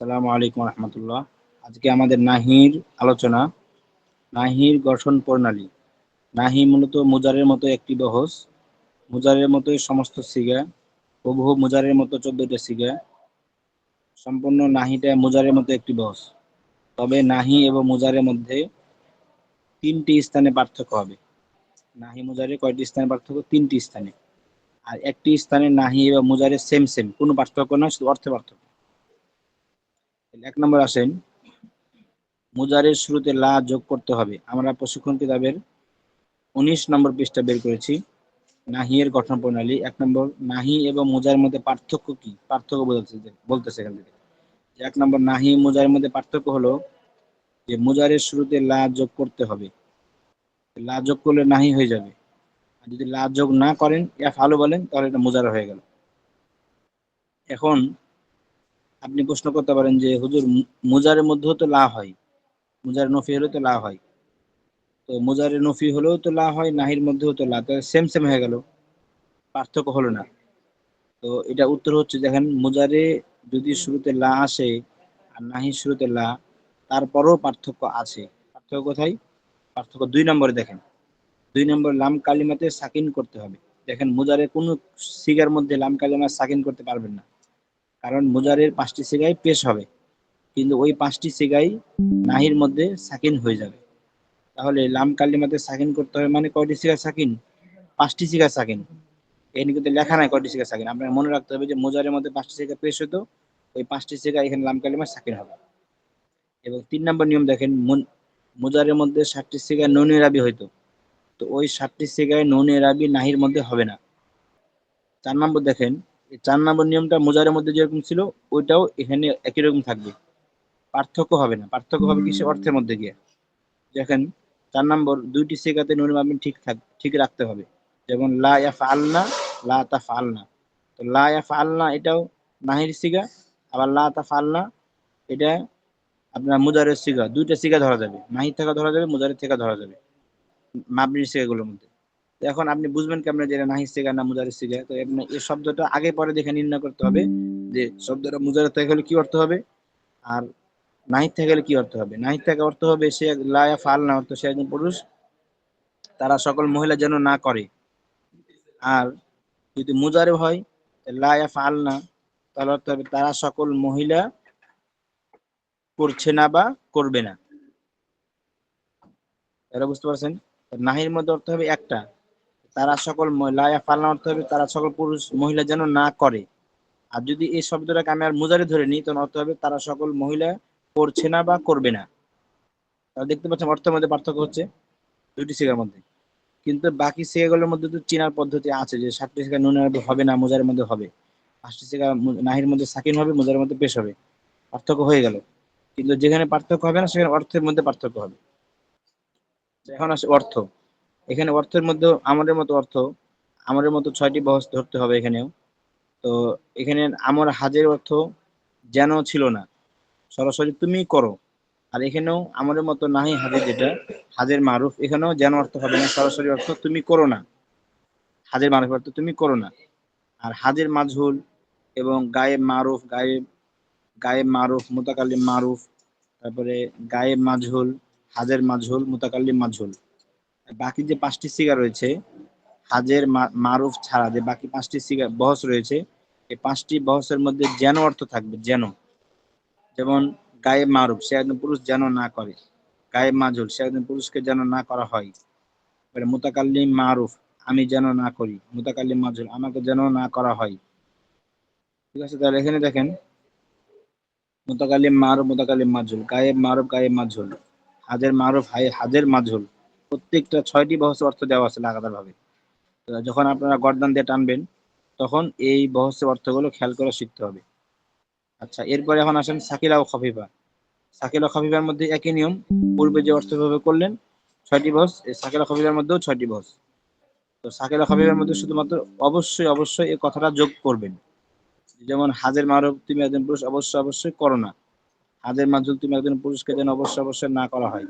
আসসালামু আলাইকুম রহমতুল্লাহ। আজকে আমাদের নাহির আলোচনা, নাহির গঠন প্রণালী। নাহি মূলত মুজারের মতো একটি বহস, মুজারের মতোই সমস্ত সিগা, প্রভু মুজারের মতো চোদ্দটা সিগা, সম্পূর্ণ নাহিটা মুজারের মতো একটি বহস। তবে নাহি এবং মুজারের মধ্যে তিনটি স্থানে পার্থক্য হবে। নাহি মুজারে কয়টি স্থানে পার্থক্য? তিনটি স্থানে। আর একটি স্থানে নাহি এবং মুজারে সেম সেম কোনো পার্থক্য নয়, শুধু অর্থে পার্থক্য। এক নম্বর আসেন, মুজারের শুরুতে লা যোগ করতে হবে। আমরা প্রশিক্ষণ কিতাবের উনিশ নম্বর পৃষ্ঠা বের করেছি, নাহিয়ের গঠন প্রণালী। এক নম্বর, নাহি এবং মুজারের মধ্যে পার্থক্য কি? পার্থক্য বলতেছে বলতেছে এখান থেকে। এক নম্বর, নাহি মুজারের মধ্যে পার্থক্য হলো যে মুজারের শুরুতে লা যোগ করতে হবে। লা যোগ করলে নাহি হয়ে যাবে। আর যদি লা যোগ না করেন ইয়া ভালো বলেন, তাহলে এটা মুজার হয়ে গেল। এখন আপনি প্রশ্ন করতে পারেন যে, হুজুর মুজারের মধ্যেও তো লা হয়। মুজার নফি হলেও তো লা হয়। তো মুজারে নফি হলেও তো লা হয়, নাহির মধ্যেও তো লা। তো সেম সেম হয়ে গেল। পার্থক্য হলো না। তো এটা উত্তর হচ্ছে, দেখেন, মুজারে যদি শুরুতে লা আসে আর নাহির শুরুতে লা, তারপরও পার্থক্য আছে। পার্থক্য কোথায়? পার্থক্য দুই নম্বরে দেখেন। দুই নম্বর, লাম কালিমাতে সাকিন করতে হবে। দেখেন, মুজারে কোনো সিগার মধ্যে লাম কালিমা সাকিন করতে পারবেন না। কারণ মুজারের পাঁচটি সিগাই পেশ হবে। কিন্তু ওই পাঁচটি সিগাই নাহির মধ্যে সাকিন হয়ে যাবে। তাহলে লাম কালিমাতে সাকিন করতে হবে মানে কয়টি সিগা সাকিন? পাঁচটি সিগা সাকিন। এখানে কিন্তু লেখা নাই কয়টি সিগা সাকিন। আপনার মনে রাখতে হবে যে মুজারের মধ্যে পাঁচটি সিগা পেশ হতো ওই পাঁচটি সিগা এখানে লাম কালিমা সাকিন হবে। এবং তিন নম্বর নিয়ম দেখেন মুজারের মধ্যে ষাটটি সিগা ননি রাবি হইতো। তো ওই ষাটটি সিগায় ননি রাবি নাহির মধ্যে হবে না। চার নম্বর দেখেন চার নম্বর নিয়মটা মোজারের মধ্যে যেরকম ছিল, ওইটাও এখানে একই রকম থাকবে। পার্থক্য হবে না, পার্থক্য হবে কিসে অর্থের মধ্যে গিয়ে? দেখেন, চার নম্বর দুইটি সিগাতে নুন আপনি ঠিক থাক, ঠিক রাখতে হবে। যেমন, লা ইয়া ফালনা লা তা ফালনা তো লা ইয়া ফালনা এটাও নাহির সিগা, আবার লা তা ফালনা এটা আপনার মুজারের সিগা। দুইটা সিগা ধরা যাবে। নাহির থেকে ধরা যাবে, মুজারের থেকে ধরা যাবে। মাবনির সিগাগুলোর মধ্যে। এখন আপনি বুঝবেন কেমন যে নাহি সিগা না মুজারি সিগা তো এই শব্দটা আগে পরে দেখে নির্ণয় করতে হবে যে শব্দটা মুজারের থেকে হলে কি অর্থ হবে আর নাহিদ থেকে গেলে কি অর্থ হবে। নাহিদ থেকে অর্থ হবে সে লায়া ফাল না, অর্থ সে একজন পুরুষ। তারা সকল মহিলা যেন না করে। আর যদি মুজারে হয় লায়া ফাল না, তাহলে অর্থ হবে তারা সকল মহিলা করছে না বা করবে না। এরা বুঝতে পারছেন? নাহির মধ্যে অর্থ হবে একটা। তারা সকল লায়া ফালনা অর্থ হবে, তারা সকল পুরুষ মহিলা যেন না করে। আর যদি এই শব্দটাকে আমি আর মুজারে ধরে নিই তখন অর্থ হবে তারা সকল মহিলা করছে না বা করবে না। তাহলে দেখতে পাচ্ছেন অর্থের মধ্যে পার্থক্য হচ্ছে দুটি শিখার মধ্যে। কিন্তু বাকি শিখাগুলোর মধ্যে তো চিনার পদ্ধতি আছে যে সাতটি শিখা নুনের হবে না মোজারের মধ্যে হবে। পাঁচটি শিখা নাহির মধ্যে সাকিন হবে মোজারের মধ্যে পেশ হবে। পার্থক্য হয়ে গেল। কিন্তু যেখানে পার্থক্য হবে না, সেখানে অর্থের মধ্যে পার্থক্য হবে। এখন আসে অর্থ। এখানে অর্থের মধ্যে আমাদের মতো অর্থ, আমাদের মতো ছয়টি বহস ধরতে হবে এখানেও। তো এখানে আমার হাজের অর্থ যেন ছিল না। সরাসরি তুমি করো। আর এখানেও আমাদের মতো নাহি হাজের যেটা, হাজের মারুফ, এখানেও যেন অর্থ হবে না, সরাসরি অর্থ তুমি করো না। হাজের মারুফ অর্থ তুমি করো না। আর হাজের মাঝহুল এবং গায়েব মারুফ গায়েব গায়েব মারুফ, মোতাকাল্লিম মারুফ, তারপরে গায়েব মাঝহুল হাজের মাঝহুল মোতাকাল্লিম মাঝহুল বাকি যে পাঁচটি সিগা রয়েছে, হাজের মারুফ ছাড়া যে বাকি পাঁচটি সিগা বহস রয়েছে, এই পাঁচটি বহসের মধ্যে যেন অর্থ থাকবে, যেন। যেমন গায়ে মারুফ, সে একজন পুরুষ যেন না করে। গায়ে মাজুল সে একজন পুরুষকে যেন না করা হয়। মুতাকাল্লিম মারুফ, আমি যেন না করি। মুতাকাল্লিম মাজুল আমাকে যেন না করা হয়। ঠিক আছে, তাহলে এখানে দেখেন, মুতাকাল্লিম মারুফ, মুতাকাল্লিম মাজুল গায়ে মারুফ গায়ে মাজুল হাজের মারুফ হাজের মাজুল প্রত্যেকটা ছয়টি বহসের অর্থ দেওয়া আছে লাগাতার ভাবে যখন আপনারা গরদান দিয়ে টানবেন, তখন এই বহসের অর্থগুলো খেয়াল করে শিখতে হবে। আচ্ছা এরপরে এখন আসেন সাকিলা ও খফিফা। সাকিলা ও খফিফার মধ্যে একই নিয়ম, পূর্বে যে অর্থভাবে করলেন, ছয়টি বহস সাকিলা খফিফার মধ্যেও ছয়টি বহস তো সাকিলা খফিফার মধ্যে শুধুমাত্র অবশ্যই অবশ্যই এই কথাটা যোগ করবেন। যেমন, হাজের মারুফ, তুমি একজন পুরুষ, অবশ্যই অবশ্যই করো না। হাজের মাজুল তুমি একজন পুরুষকে যেন অবশ্যই অবশ্যই না করা হয়।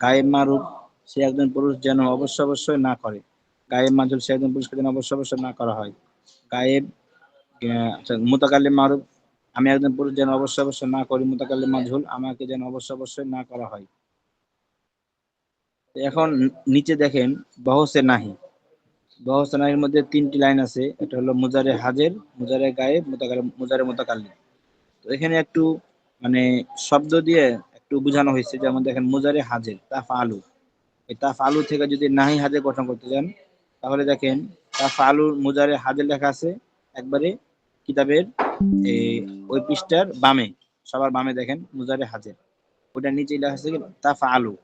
গায়েব মারুফ সে একজন পুরুষ যেন অবশ্যই অবশ্যই না করে। গায়েব মাজুল সে একজন পুরুষকে যেন অবশ্য অবশ্যই না করা হয়। গায়েব আচ্ছা, মোতাকালিম মারুফ আমি একজন পুরুষ যেন অবশ্যই অবশ্যই না করি মোতাকাল্লিম মাজহুল আমাকে যেন অবশ্যই অবশ্যই না করা হয়। এখন নিচে দেখেন বহসে নাহি। বহসে নাহির মধ্যে তিনটি লাইন আছে এটা হলো মুজারে হাজের মুজারে গায়েব মোতাকাল্লিম মুজারে মোতাকাল্লিম। তো এখানে একটু মানে শব্দ দিয়ে একটু বোঝানো হয়েছে যেমন দেখেন মুজারে হাজের তাফ আলু তাফ আলু থেকে যদি নাহি হাজের গঠন করতে চান তাহলে দেখেন তাফ আলুর মুজারে হাজের লেখা আছে একবারে কিতাবের এই ওই পৃষ্ঠার বামে, সবার বামে দেখেন মুজারে হাজের ওটা নিচে লেখা আছে তাফ আলু।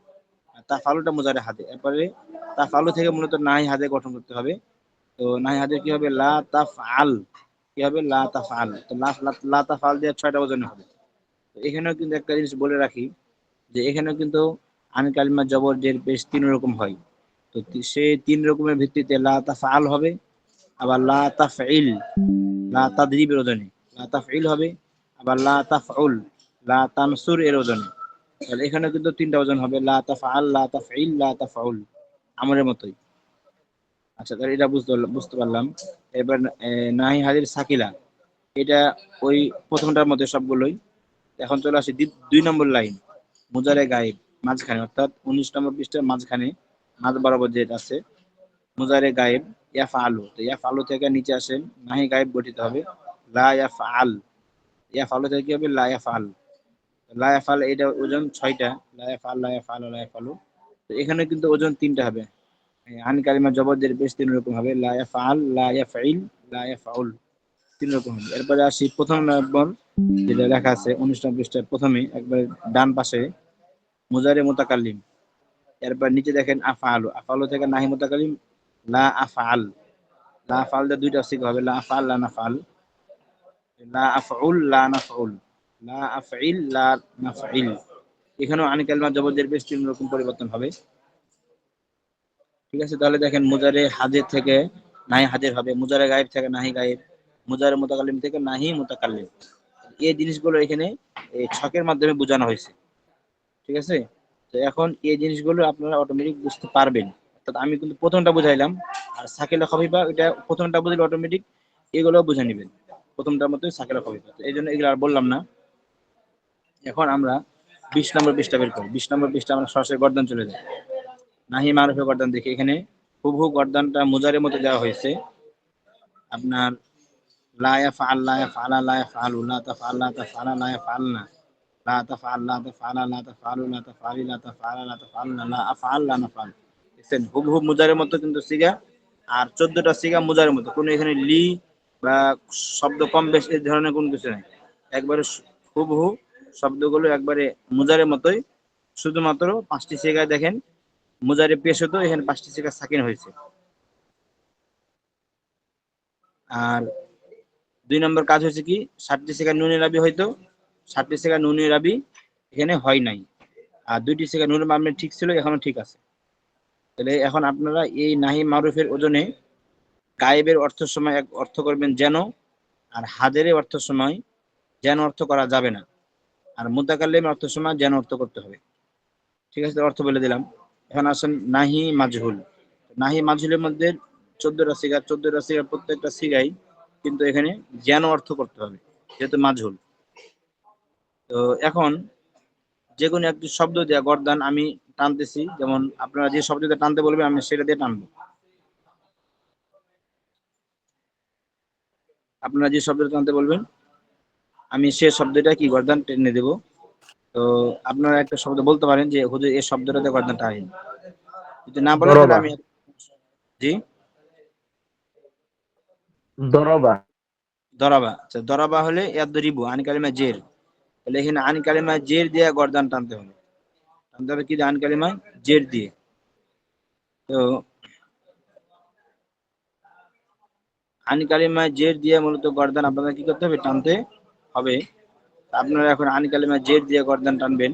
তাফ আলুটা মুজারে হাজে। এরপরে তাফ আলু থেকে মূলত নাহি হাজে গঠন করতে হবে। তো নাহি হাজের কি হবে? লা তাফ আল। কি হবে? লা তাফ আল। তো লা লা তাফ আল দিয়ে ছয়টা ওজনে হবে। এখানেও কিন্তু একটা জিনিস বলে রাখি যে এখানেও কিন্তু আন কালিমা জবর জের পেশ তিন রকম হয়। তো সে তিন রকমের ভিত্তিতে লা তাফ আল হবে, আবার লা তাফ ইল লা তাদরিবের ওজনে লা তাফ ইল হবে, আবার লা তাফ উল লা তানসুর এর ওজনে তাহলে এখানে কিন্তু তিনটা ওজন হবে, লা তাফআল, লা তাফঈল, লা তাফউল। আমরের মতোই। আচ্ছা তাহলে এটা বুঝতে বুঝতে পারলাম। এবার নাহি হাজির সাকিলা। এটা ওই প্রথমটার মধ্যে সবগুলোই। এখন চলে আসি দুই নম্বর লাইন, মুজারে গায়েব। মাঝখানে, অর্থাৎ উনিশ নম্বর পৃষ্ঠের মাঝখানে মাঝ বরাবর যেটা আছে, মুজারে গায়েব ইয়াফ আলু তো ইয়াফ আলু থেকে নিচে আসেন, নাহি গায়েব গঠিত হবে, লা ইয়াফ আল ইয়াফ আলু থেকে কি হবে? লা ইয়াফ আল লায়াফাল এটা ওজন ছয়টা লায়াফাল লায়াফাল লায়াফালু তো এখানে কিন্তু ওজন তিনটা হবে। আন কালিমা জবরদের বেশ তিন রকম হবে লায়াফাল লায়াফাইল লায়াফাউল তিন রকম হবে। এরপরে আসি প্রথম নম্বর, যেটা লেখা আছে অনুষ্ঠান পৃষ্ঠার প্রথমে, একবার ডান পাশে। মুজারে মোতাকাল্লিম। এরপর নিচে দেখেন আফালু আফালু থেকে নাহি মোতাকাল্লিম, লা আফাল লা আফাল দুইটা সিক হবে, লা আফাল লা নাফাল লা আফউল, লা নাফউল। লা আফইল লা নাফইল এখানেও কালমা জবরদের বেশ তিন রকম পরিবর্তন হবে। ঠিক আছে, তাহলে দেখেন মুজারে হাজির থেকে নাহি হাজির হবে। মুজারে গায়েব থেকে নাহি গায়েব। মুজারে মোতাকাল্লিম থেকে নাহি মোতাকাল্লিম। এই জিনিসগুলো এখানে ছকের মাধ্যমে বোঝানো হয়েছে। ঠিক আছে? তো এখন এই জিনিসগুলো আপনারা অটোমেটিক বুঝতে পারবেন। অর্থাৎ আমি কিন্তু প্রথমটা বুঝাইলাম, আর সাকিলা খবিফা এটা প্রথমটা বুঝলে অটোমেটিক এগুলো বুঝে নেবেন। প্রথমটার মতোই সাকিলা খবিফা এই জন্য এগুলো আর বললাম না। এখন আমরা বিশ নম্বর পৃষ্ঠা বের করি। বিশ নম্বর পৃষ্ঠা আমরা সরাসরি গর্দান চলে যাই। নাহি মারুফে গর্দান দেখি এখানে। হুবহু গর্দানটা মুজারের মতো দেওয়া হয়েছে। আপনার লায়া ফাল লায়া ফালা লায়া ফালু লা তাফআল, লা তাফআলা, লা ইয়াফআলনা। লা তাফআল লা তাফআলা লা তাফআলু লা তাফআলি লা তাফআলা লা তাফআলনা লা আফআল লা নাফআল দেখছেন হুবহু মুজারের মতো কিন্তু সিগা, আর চোদ্দটা সিগা মুজারের মতো। কোনো এখানে লি বা শব্দ কম বেশি, এই ধরনের কোনো কিছু নেই। একবারে হুবহু শব্দগুলো একবারে মুজারের মতোই। শুধুমাত্র পাঁচটি সেগায় দেখেন, মুজারে পেশ হতো, এখানে পাঁচটি সেগা সাকিন হয়েছে। আর দুই নম্বর কাজ হয়েছে কি? ষাটটি সেগা নুনের রাবি হয়তো ষাটটি সেগা নুনের রাবি এখানে হয় নাই। আর দুইটি সেগা নুনের মামলে ঠিক ছিল, এখনও ঠিক আছে। তাহলে এখন আপনারা এই নাহি মারুফের ওজনে গায়েবের অর্থ সময় এক অর্থ করবেন যেন, আর হাজারের অর্থ সময় যেন অর্থ করা যাবে না। আর মুতাকাল্লিম অর্থ সময় যেন অর্থ করতে হবে। ঠিক আছে, অর্থ বলে দিলাম। এখন আসেন নাহি মাজহুল। নাহি মাজহুলের মধ্যে চোদ্দটা সিগা চোদ্দটা সিগা, প্রত্যেকটা সিগাই কিন্তু এখানে যেন অর্থ করতে হবে, যেহেতু মাজহুল। তো এখন যে কোনো একটি শব্দ দেওয়া গরদান আমি টানতেছি যেমন আপনারা যে শব্দটা টানতে বলবেন আমি সেটা দিয়ে টানবো। আপনারা যে শব্দটা টানতে বলবেন আমি সে শব্দটা কি গর্দান টেনে দেব? তো আপনারা একটা শব্দ বলতে পারেন যে হুজুর এই শব্দটাতে গর্দানটা আইন যদি না বলেন তাহলে আমি জি? দরবা। দরাবা। আচ্ছা দরাবা হলে ইয়াদরিবু আন কালিমা জের। তাহলে এখানে আন কালিমা জের দিয়ে গর্দান টানতে হবে। টানতে হবে কি আন কালিমা জের দিয়ে। তো আন কালিমা জের দিয়ে মূলত গর্দান আপনাদের কি করতে হবে? টানতে হবে। আপনারা এখন আন কালিমা জের দিয়ে গর্দান টানবেন।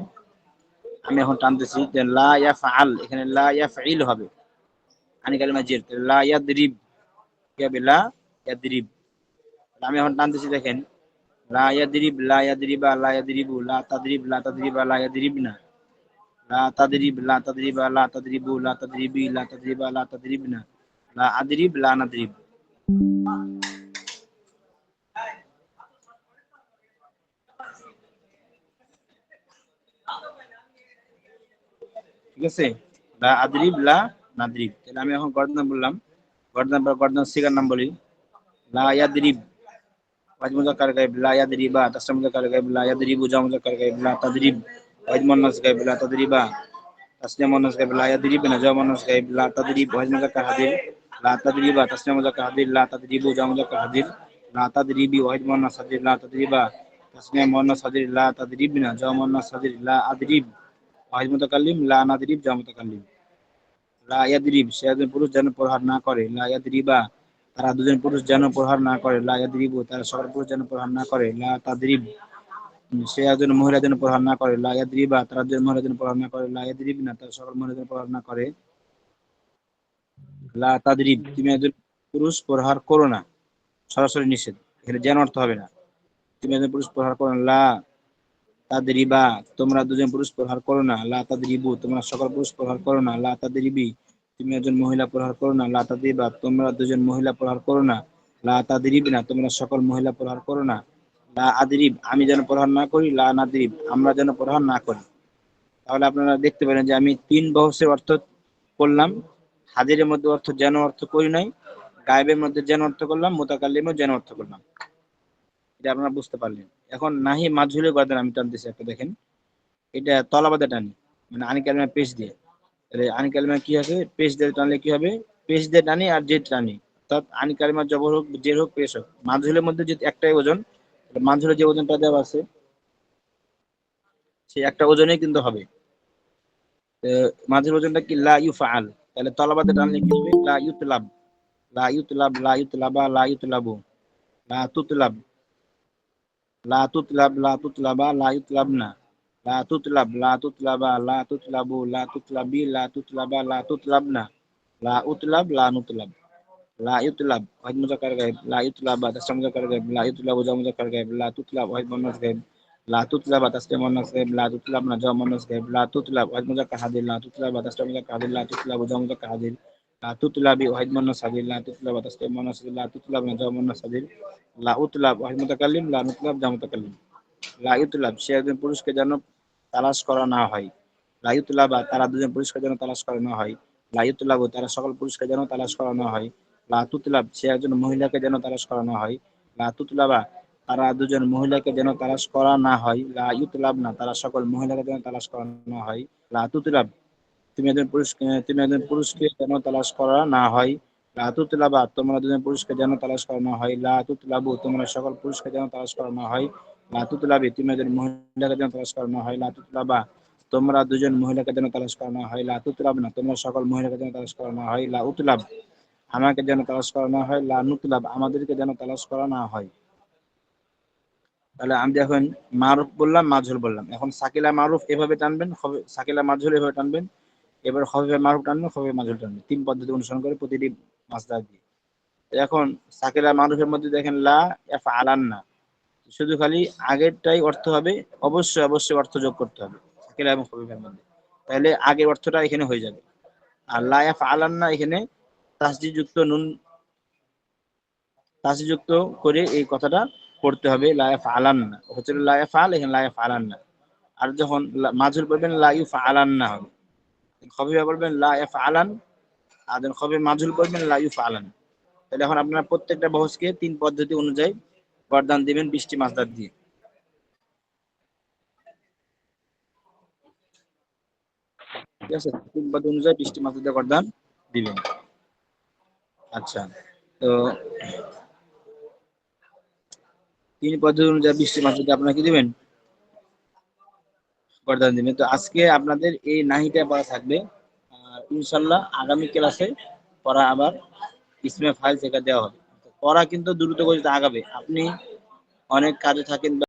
আমি এখন টানতেছি লা ইয়াফআল, এখানে লা হবে। আন কালিমা জের। লা কি হবে? লা আমি এখন টানতেছি দেখেন। ला यदरिब ला यदरिबा ला यदरिबु ला तदरिब ला तदरिबा ला यदरिबना ला तदरिब ला तदरिबा ला तदरिबु ला तदरिबी ला तदरिबा ला तदरिबना ला अदरिब ला नदरिब ঠিক আছে? লা আদরিব লা নাদরিব তাহলে আমি এখন গর্দনা বললাম। গর্দনা গর্দনা সিগার নাম বলি। লা ইয়াদরিব ওয়াজ মুজাক্কার লা ইয়াদরিবা তাসরা মুজাক্কার লা ইয়াদরিবু জা মুজাক্কার গায়ব লা তাদরিব লা তাদরিবা ইয়াদরিবনা জা মুন্নাস গায়ব লা তাদরিব হাজির লা তাদরিবা হাজির লা তাদরিবু হাজির লা তাদরিবি হাজির লা তাদরিবা মুন্নাস হাজির লা আদরিব লা নাদরিব লা ইয়াদরিব সে একজন পুরুষ যেন প্রহার না করে লা ইয়াদরিবা তারা দুজন পুরুষ যেন প্রহার না করে, লা ইয়াদরিবু, তারা সকল পুরুষ যেন প্রহার না করে, লা তাদরিব সে একজন মহিলা যেন প্রহার না করে, লা ইয়াদরিবা, তারা দুজন মহিলা যেন প্রহার না করে, লা ইয়াদরিব না, তারা সকল মহিলা যেন প্রহার না করে, লা তাদরিব, তুমি একজন পুরুষ প্রহার করো না, সরাসরি নিষেধ, এখানে যেন অর্থ হবে না, তুমি একজন পুরুষ প্রহার করো না, লা তাদরিবা, তোমরা দুজন পুরুষ প্রহার করো না, লা তাদরিবু, তোমরা সকল পুরুষ প্রহার করো না, লা তাদরিবি তুমি একজন মহিলা প্রহার করো না লা তাদরিবা তোমরা দুজন মহিলা প্রহার করো না লা তাদরিব না, তোমরা সকল মহিলা প্রহার করো না। লা আদরিব, আমি যেন প্রহার না করি, লা নাদরিব, আমরা যেন প্রহার না করি। তাহলে আপনারা দেখতে পারেন যে আমি তিন বহসের অর্থ করলাম, হাজিরের মধ্যে অর্থ যেন অর্থ করি নাই, গায়েবের মধ্যে যেন অর্থ করলাম, মোতাকাল্লিমও যেন অর্থ করলাম। এটা আপনারা বুঝতে পারলেন। এখন নাহি মাঝুলে গর্দান আমি টানতেছি, একটা দেখেন। এটা তলাবাদে টানি মানে আনি কালমা পেশ দিয়ে। আনি কালমা কি হবে? পেশ দিয়ে টানলে কি হবে? পেশ দিয়ে টানি আর জেড টানি। অর্থাৎ আনি কালমা জবর হোক জের হোক, পেশ হোক। মাঝুলের মধ্যে যদি একটাই ওজন, তাহলে মাঝুলে যে ওজনটা দেওয়া আছে সেই একটা ওজনেই কিন্তু হবে। তো মাঝুল ওজনটা কি? লা ইউফআল। তাহলে তলাবাদে টানলে কি হবে? লা ইউতলাব। লা ইউতলাব, লা ইউতলাবা, লা ইউতলাবু। লা তুতলাব। লা তুতলাব, লা তুতলাবা, লা ইউতলাবনা। লা তুতলাব লা তুতলাবা লা তুতলাবু লা তুতলাবি লা তুতলাবা লা তুতলাবনা লা উতলাব লা নুতলাব লা ইউতলাব ওয়াহিদ মুজাক্কার গায়ব লা ইউতলাবা তাসরা মুজাক্কার গায়ব লা ইউতলাবু জা মুজাক্কার গায়ব লা তুতলাব ওয়াহিদ মুন্নাস গায়ব লা তুতলাবা তাসরা মুন্নাস গায়ব লা তুতলাবনা জা মুন্নাস গায়ব লা তুতলাব ওয়াহিদ মুজাক্কার হাদির লা তুতলাবা তাসরা মুজাক্কার হাদির লা তুতলাবু জা মুজাক্কার হাদির লা তুতলাবি ওয়াহিদ মুন্নাস হাদির লা তুতলাবা তাসরা মুন্নাস হাদির লা তুতলাবনা জা মুন্নাস হাদির লা উতলাব ওয়াহিদ মুতাকাল্লিম লা নুতলাব জা মুতাকাল্লিম লা ইউতলাব সে একজন পুরুষকে যেন তালাশ করা না হয়। লা ইউতলাবা তারা দুজন পুরুষকে যেন তালাশ করা না হয়। লা ইউতলাবু তারা সকল পুরুষকে যেন তালাশ করা না হয়। লাতুতলাব, সে একজন মহিলাকে যেন তালাশ করা না হয়। লা তুতলাবা তারা দুজন মহিলাকে যেন তালাশ করা না হয়। লা ইউতলাব না, তারা সকল মহিলাকে যেন তালাশ করা না হয়। লাতুতলাব, তুমি একজন পুরুষ তুমি একজন পুরুষকে যেন তালাশ করা না হয়। লা তুতলাবা তোমরা দুজন পুরুষকে যেন তালাশ করা না হয়। লাতুতলাবু তোমরা সকল পুরুষকে যেন তালাশ করা না হয়। মহিলাকে যেন তালাশ করা না হয় তোমরা দুজন মহিলাকে যেন তালাশ করা না হয় না, তোমরা সকল মহিলাকে যেন তালাশ করা না হয় আমাকে যেন তালাশ করা না হয়, লানুতলাব, আমাদেরকে যেন তালাশ করা না হয়। তাহলে আমি এখন মারুফ বললাম মাঝুল বললাম। এখন সাকিলা, মারুফ এভাবে টানবেন সাকিলা মাঝুল এভাবে টানবেন। এবার খবে মারুফ টানবেন খবে মাঝুল টানবেন। তিন পদ্ধতি অনুসরণ করে প্রতিটি মাসদার দিয়ে। এখন সাকিলা, মারুফের মধ্যে দেখেন, লা এফ আলান্না শুধু খালি আগেরটাই অর্থ হবে, অবশ্যই অবশ্যই অর্থ যোগ করতে হবে। এবং মধ্যে। তাহলে আগের অর্থটা এখানে হয়ে যাবে। আর লা এফ আলান্না এখানে তাসজিযুক্ত নুন তাসজিযুক্ত করে এই কথাটা পড়তে হবে, লা এফ আলান্না হচ্ছে লা এফ আল এখানে লা এফ আলান্না আর যখন লা- মাঝুল পড়বেন লা ইউফ আলান্না হবে। খবিবা বলবেন লা এফ আলান আর যখন খবির মাঝুল পড়বেন লা ইউফ আলান তাহলে এখন আপনারা প্রত্যেকটা বহসকে তিন পদ্ধতি অনুযায়ী গরদান দিবেন বৃষ্টি মাছদার দিয়ে। ঠিক আছে? অনুযায়ী দিয়ে দিবেন। আচ্ছা তো তিন অনুযায়ী দিবেন? দিবেন। তো আজকে আপনাদের এই নাহিটা পড়া থাকবে। ইনশাল্লাহ আগামী ক্লাসে পড়া আবার ইসমে ফাইল থেকে দেওয়া হবে। পড়া কিন্তু দ্রুত গতিতে আগাবে। আপনি অনেক কাজে থাকেন